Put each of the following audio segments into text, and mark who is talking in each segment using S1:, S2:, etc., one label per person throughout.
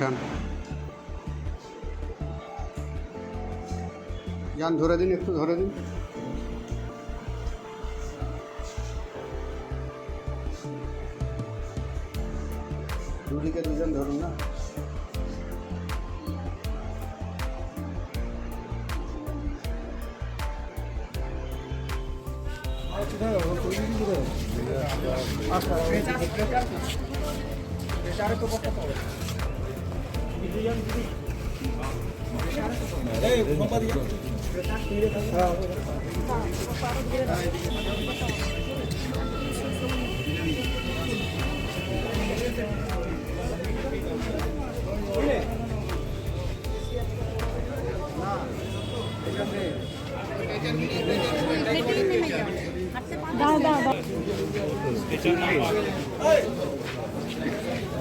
S1: উঠান যান ধরে দিন একটু ধরে দিন দুদিকে দুজন ধরুন না
S2: দাও দাও দাও
S1: আরে আসো আরে আসো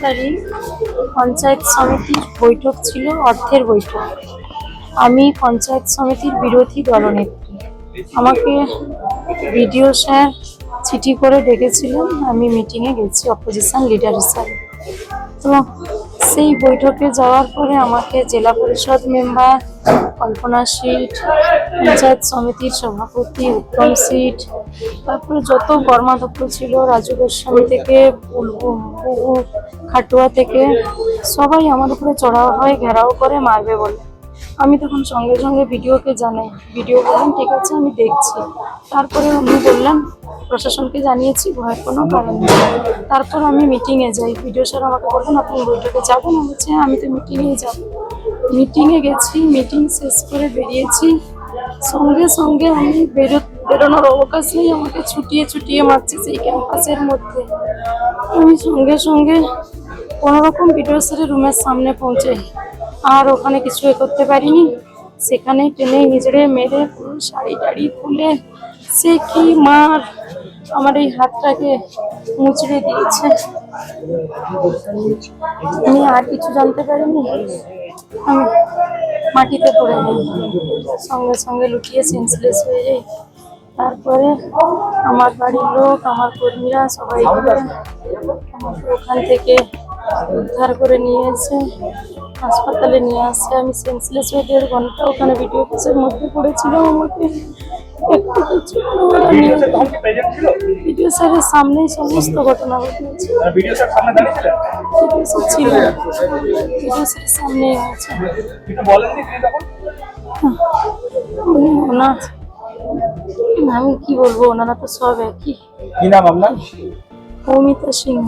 S2: তারই পঞ্চায়েত সমিতির বৈঠক ছিল অর্থের বৈঠক। আমি পঞ্চায়েত সমিতির বিরোধী দলনেত্রী। আমাকে বিডিও স্যার চিঠি করে ডেকেছিলেন। আমি মিটিংয়ে গেছি অপোজিশন লিডার হিসাবে। তো সেই বৈঠকে যাওয়ার পরে আমাকে জেলা পরিষদ মেম্বার, কল্পনা সিট পঞ্চায়েত সমিতির সভাপতি, উত্তম সিট তারপরে যত কর্মাধ্যক্ষ ছিল, রাজু গোস্বামী থেকে খাটুয়া থেকে, সবাই আমার উপরে চড়াও হয় ঘেরাও করে মারবে বলে। আমি তখন সঙ্গে সঙ্গে ভিডিওকে জানাই, ভিডিও বললেন ঠিক আছে, আমি দেখছি। তারপরে উনি বললেন প্রশাসনকে জানিয়েছি ভয়ের কোনো কারণ নেই। তারপর আমি মিটিংয়ে যাই। ভিডিও স্যার আমাকে বললেন আপনি বৈঠকে যাবেন? আমি বলছি "হ্যাঁ, আমি তো মিটিংয়ে যাব। মিটিংয়ে গেছি মিটিং শেষ করে বেরিয়েছি। সঙ্গে সঙ্গে আমি বেরো বেরোনোর অবকাশ নেই আমাকে ছুটিয়ে ছুটিয়ে মারছে সেই ক্যাম্পাসের মধ্যে। আমি সঙ্গে সঙ্গে কোনোরকম ভিডিও স্যারের রুমের সামনে পৌঁছে আর ওখানে কিছু এ করতে পারিনি। সেখানে টেনে নিজেরে মেরে পুরো শাড়ি টাড়ি খুলে সে কি মার আমার এই হাতটাকে মুচড়ে দিয়েছে। আমি আর কিছু জানতে পারিনি। আমি মাটিতে পড়ে যাই সঙ্গে সঙ্গে লুটিয়ে সেন্সলেস হয়ে যাই। তারপরে আমার বাড়ির লোক, আমার কর্মীরা সবাই আমাকে ওখান থেকে উদ্ধার করে নিয়ে এসে হাসপাতালে নিয়ে আসে। আমি সেন্সলেস হয়ে দেড় ঘণ্টা ওখানে ভিডিও কেসের মধ্যে পড়েছিলাম আমাকে। একটু কিছু ভিডিও স্যারের সামনেই সমস্ত ঘটনা ঘটেছে।
S3: ভিডিও স্যার সামনে দাঁড়িয়েছিলেন
S2: ভিডিও স্যার ছিল। ভিডিও স্যারের সামনেই হয়েছে
S3: কিছু বলেননি তিনি তখন?
S2: উনি ওনার আমি কি বলব ওনারা তো সব একই।
S3: কি নাম আপনার?
S2: অমিতা সিংহ।